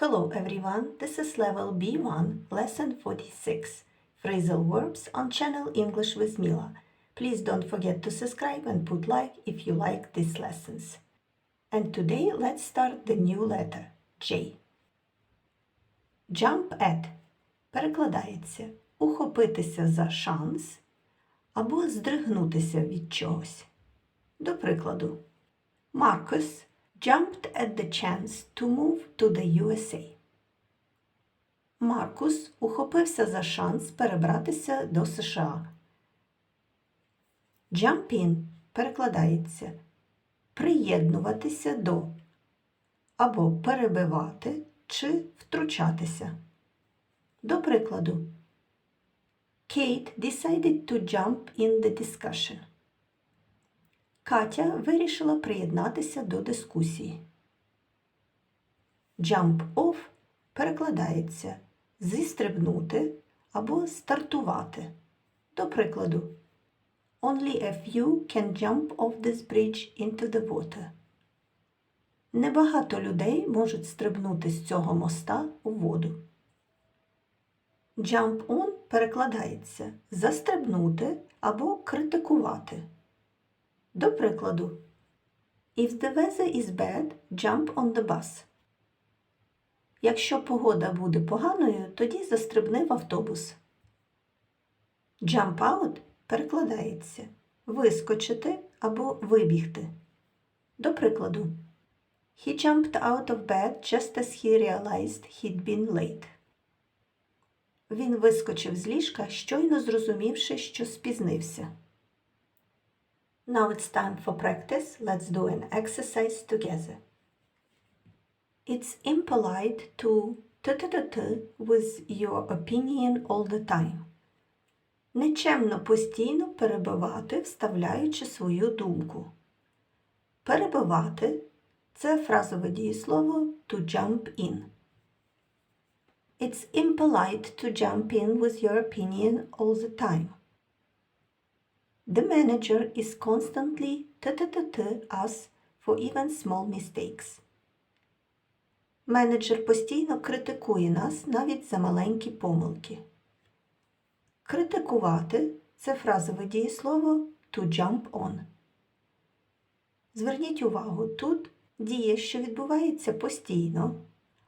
Hello everyone, this is level B1, lesson 46, phrasal verbs on channel English with Mila. Please don't forget to subscribe and put like if you like these lessons. And today let's start the new letter J. Jump at перекладається ухопитися за шанс або здригнутися від чогось. До прикладу, Marcus jumped at the chance to move to the USA. Маркус ухопився за шанс перебратися до США. Jump in перекладається приєднуватися до або перебивати чи втручатися. До прикладу, Kate decided to jump in the discussion. Катя вирішила приєднатися до дискусії. Jump off перекладається зістрибнути або стартувати. До прикладу, Only a few can jump off this bridge into the water. Небагато людей можуть стрибнути з цього моста у воду. Jump on перекладається застрибнути або критикувати. До прикладу, If the weather is bad, jump on the bus. Якщо погода буде поганою, тоді застрибни в автобус. Jump out перекладається вискочити або вибігти. До прикладу, He jumped out of bed just as he realized he'd been late. Він вискочив з ліжка, щойно зрозумівши, що спізнився. Now it's time for practice. Let's do an exercise together. It's impolite to t-t-t-t with your opinion all the time. Нечемно постійно перебивати, вставляючи свою думку. Перебивати це фразове дієслово to jump in. It's impolite to jump in with your opinion all the time. The manager is constantly t-t-t-t us for even small mistakes. Менеджер постійно критикує нас навіть за маленькі помилки. Критикувати це фразове дієслово to jump on. Зверніть увагу, тут діє, що відбувається постійно,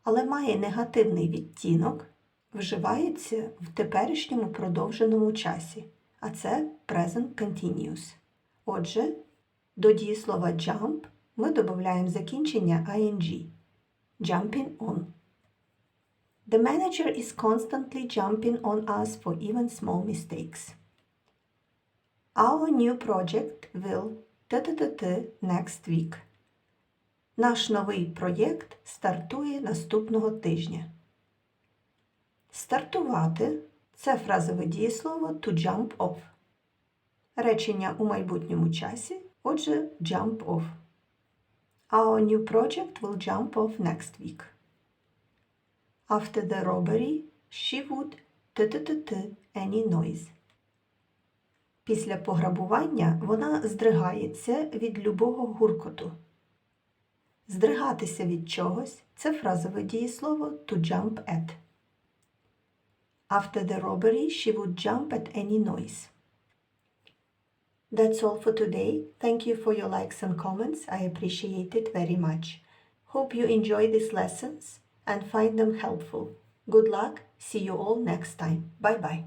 але має негативний відтінок, вживається в теперішньому продовженому часі, а це present continuous. Отже, до дієслова jump ми додаємо закінчення ing. Jumping on. The manager is constantly jumping on us for even small mistakes. Our new project will t-t-t-t next week. Наш новий проєкт стартує наступного тижня. Стартувати це фразове дієслово to jump off. Речення у майбутньому часі, отже, jump off. Our new project will jump off next week. After the robbery, she would t-t-t-t any noise. Після пограбування вона здригається від любого гуркоту. Здригатися від чогось це фразове дієслово to jump at. After the robbery, she would jump at any noise. That's all for today. Thank you for your likes and comments. I appreciate it very much. Hope you enjoy these lessons and find them helpful. Good luck. See you all next time. Bye bye.